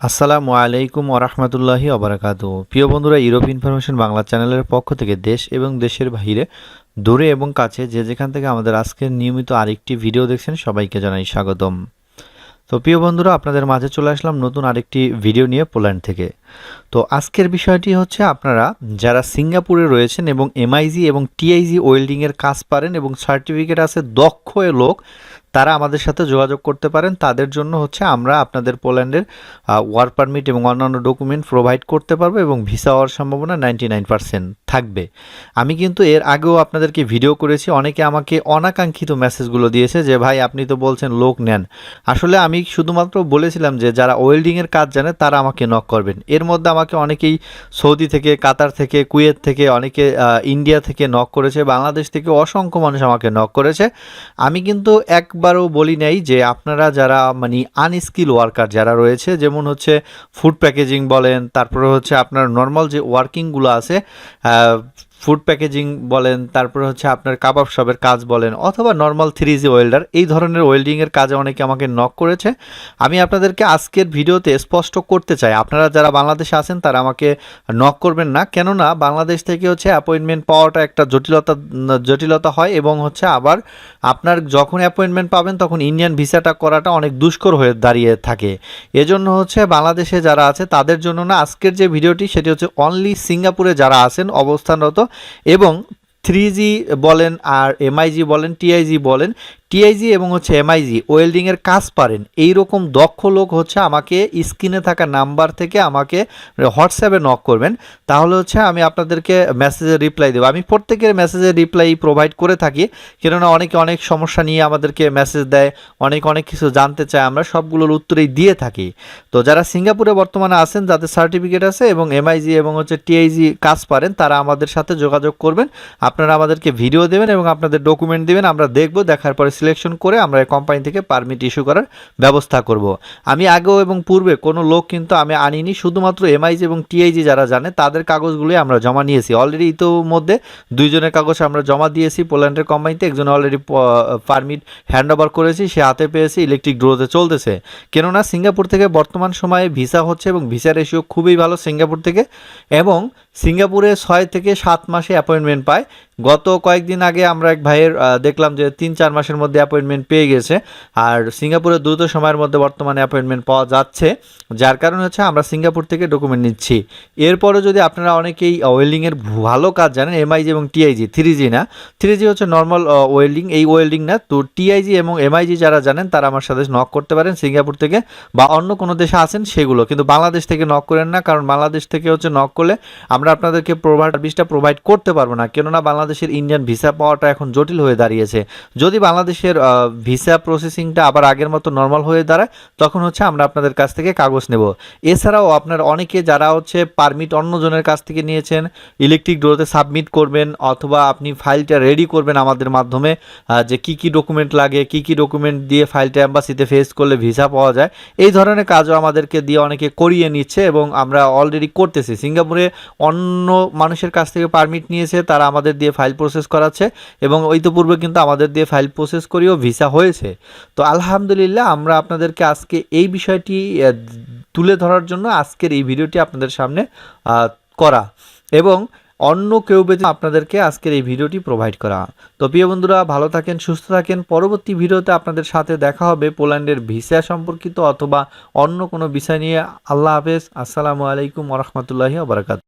আসসালামু আলাইকুম ওরহমতুল্লাহি অবরাকাত প্রিয় বন্ধুরা ইউরোপ ইনফরমেশন বাংলা চ্যানেলের পক্ষ থেকে দেশ এবং দেশের বাইরে দূরে এবং কাছে যে যেখান থেকে আমাদের আজকের নিয়মিত আরেকটি ভিডিও দেখছেন, সবাইকে জানাই স্বাগতম। তো প্রিয় বন্ধুরা, আপনাদের মাঝে চলে আসলাম নতুন আরেকটি ভিডিও নিয়ে পোল্যান্ড থেকে। তো আজকের বিষয়টি হচ্ছে আপনারা যারা সিঙ্গাপুরে রয়েছেন এবং এমআইজি এবং টিআইজি ওয়েল্ডিংয়ের কাজ পারেন এবং সার্টিফিকেট আছে দক্ষ লোক তারা আমাদের সাথে যোগাযোগ করতে পারেন। তাদের জন্য হচ্ছে আমরা আপনাদের পোল্যান্ডের ওয়ার্ক পারমিট এবং অন্যান্য ডকুমেন্ট প্রোভাইড করতে পারব এবং ভিসা হওয়ার সম্ভাবনা নাইনটি নাইন পার্সেন্ট থাকবে। আমি কিন্তু এর আগেও আপনাদেরকে ভিডিও করেছি, অনেকে আমাকে অনাকাঙ্ক্ষিত মেসেজগুলো দিয়েছে যে, ভাই, আপনি তো বলছেন লোক নেন। আসলে আমি শুধুমাত্র বলেছিলাম যে, যারা ওয়েল্ডিংয়ের কাজ জানে, তারা আমাকে নক করবেন। এর মধ্যে আমাকে অনেকেই সৌদি থেকে, কাতার থেকে, কুয়েত থেকে, অনেকে ইন্ডিয়া থেকে নক করেছে, বাংলাদেশ থেকে অসংখ্য মানুষ আমাকে নক করেছে। আমি কিন্তু একবারও বলি নাই যে আপনারা যারা মানে আনস্কিল ওয়ার্কার যারা রয়েছে, যেমন হচ্ছে ফুড প্যাকেজিং বলেন, তারপরে হচ্ছে আপনার নর্মাল যে ওয়ার্কিংগুলো আছে ফুড প্যাকেজিং বলেন, তারপরে হচ্ছে আপনার কাবাব শপের কাজ বলেন, অথবা নর্মাল থ্রি জি ওয়েল্ডার এই ধরনের ওয়েল্ডিংয়ের কাজে অনেকে আমাকে নক করেছে। আমি আপনাদেরকে আজকের ভিডিওতে স্পষ্ট করতে চাই, আপনারা যারা বাংলাদেশে আছেন তারা আমাকে নক করবেন না, কেননা বাংলাদেশ থেকে হচ্ছে অ্যাপয়েন্টমেন্ট পাওয়াটা একটা জটিলতা জটিলতা হয় এবং হচ্ছে আবার আপনার যখন অ্যাপয়েন্টমেন্ট পাবেন তখন ইন্ডিয়ান ভিসাটা করাটা অনেক দুষ্কর হয়ে দাঁড়িয়ে থাকে। এজন্য হচ্ছে বাংলাদেশে যারা আছে তাদের জন্য না, আজকের যে ভিডিওটি সেটি হচ্ছে অনলি সিঙ্গাপুরে যারা আছেন, অবস্থানরত এবং থ্রি বলেন আর এমআইজি বলেন, টিআইজি বলেন, টিআইজি এবং হচ্ছে এমআইজি, ওয়েল্ডিংয়ের কাজ পারেন। এই রকম দক্ষ লোক হচ্ছে আমাকে স্ক্রিনে থাকা নাম্বার থেকে আমাকে হোয়াটসঅ্যাপে নক করবেন। তাহলে হচ্ছে আমি আপনাদেরকে মেসেজের রিপ্লাই দেবো। আমি প্রত্যেকের মেসেজের রিপ্লাই প্রোভাইড করে থাকি, কেননা অনেকে অনেক সমস্যা নিয়ে আমাদেরকে মেসেজ দেয়, অনেক অনেক কিছু জানতে চায়, আমরা সবগুলোর উত্তরেই দিয়ে থাকি। তো যারা সিঙ্গাপুরে বর্তমানে আছেন, যাদের সার্টিফিকেট আছে এবং এমআইজি এবং হচ্ছে টিআইজি কাজ পারেন, তারা আমাদের সাথে যোগাযোগ করবেন। আপনারা আমাদেরকে ভিডিও দেবেন এবং আপনাদের ডকুমেন্ট দেবেন, আমরা দেখব, দেখার পরে সিলেকশন করে আমরা এই কোম্পানি থেকে পারমিট ইস্যু করার ব্যবস্থা করব। আমি আগেও এবং পূর্বে কোনো লোক কিন্তু আমি আনিনি, শুধুমাত্র এমআইজি এবং টিআইজি যারা জানে, তাদের কাগজগুলোই আমরা জমা নিয়েছি। অলরেডি ইতোমধ্যে দুইজনের কাগজ আমরা জমা দিয়েছি পোল্যান্ডের কোম্পানিতে একজন অলরেডি পারমিট হ্যান্ড ওভার করেছি, সে হাতে পেয়েছে ইলেকট্রিক ড্রোতে চলতেছে। কেননা সিঙ্গাপুর থেকে বর্তমান সময়ে ভিসা হচ্ছে এবং ভিসা রেশিও খুবই ভালো সিঙ্গাপুর থেকে এবং সিঙ্গাপুরে ছয় থেকে সাত মাসে অ্যাপয়েন্টমেন্ট পায়। গত কয়েকদিন আগে আমরা এক ভাইয়ের দেখলাম যে তিন চার মাসের মধ্যে অ্যাপয়েন্টমেন্ট পেয়ে গেছে। আর সিঙ্গাপুরে দ্রুত সময়ের মধ্যে বর্তমানে অ্যাপয়েন্টমেন্ট পাওয়া যাচ্ছে, যার কারণ হচ্ছে আমরা সিঙ্গাপুর থেকে ডকুমেন্ট নিচ্ছি। এরপরে যদি আপনারা অনেকেই ওয়েল্ডিংয়ের ভালো কাজ জানেন এমআইজি এবং টিআইজি থ্রি জি না? থ্রি জি হচ্ছে নর্মাল ওয়েল্ডিং এই ওয়েল্ডিং না? তো টিআইজি এবং এমআইজি যারা জানেন, তারা আমার সাথে নক করতে পারেন সিঙ্গাপুর থেকে বা অন্য কোনো দেশে আছেন সেগুলো। কিন্তু বাংলাদেশ থেকে নক করেন না, কারণ বাংলাদেশ থেকে হচ্ছে নক করলে আমরা আপনাদেরকে প্রোভাইড সার্ভিসটা প্রোভাইড করতে পারব না। কেননা বাংলাদেশের ইন্ডিয়ান ভিসা পাওয়াটা এখন জটিল হয়ে দাঁড়িয়েছে। যদি বাংলাদেশের ভিসা প্রসেসিংটা আবার আগের মতো নর্মাল হয়ে দাঁড়ায়, তখন হচ্ছে আমরা আপনাদের কাছ থেকে কাগজ নেব। এছাড়াও আপনার অনেকে যারা হচ্ছে পারমিট অন্যজনের কাছ থেকে নিয়েছেন ইলেকট্রিক ডোরতে সাবমিট করবেন অথবা আপনি ফাইলটা রেডি করবেন আমাদের মাধ্যমে যে কি কি ডকুমেন্ট লাগে, কি কি ডকুমেন্ট দিয়ে ফাইলটা অ্যাম্বাসিতে ফেস করলে ভিসা পাওয়া যায়, এই ধরনের কাজও আমাদেরকে দিয়ে অনেকে করিয়ে নিচ্ছে এবং আমরা অলরেডি করতেছি। সিঙ্গাপুরে অন্য মানুষের কাছ থেকে পারমিট নিয়েছে, তারা আমাদের দিয়ে ফাইল প্রসেস করাচ্ছে এবং ইতিপূর্বে কিন্তু আমাদের দিয়ে ফাইল প্রসেস করেও ভিসা হয়েছে। তো আলহামদুলিল্লাহ আমরা আপনাদেরকে আজকে এই বিষয়টি তুলে ধরার জন্য আজকের এই ভিডিওটি আপনাদের সামনে করা এবং অন্য কেউ বেঁচে আপনাদেরকে আজকের এই ভিডিওটি প্রোভাইড করা। তো প্রিয় বন্ধুরা, ভালো থাকেন, সুস্থ থাকেন। পরবর্তী ভিডিওতে আপনাদের সাথে দেখা হবে পোল্যান্ডের ভিসা সম্পর্কিত অথবা অন্য কোনো বিষয় নিয়ে। আল্লাহ হাফেজ। আসসালামু আলাইকুম ওরহমতুল্লাহি বারাকাত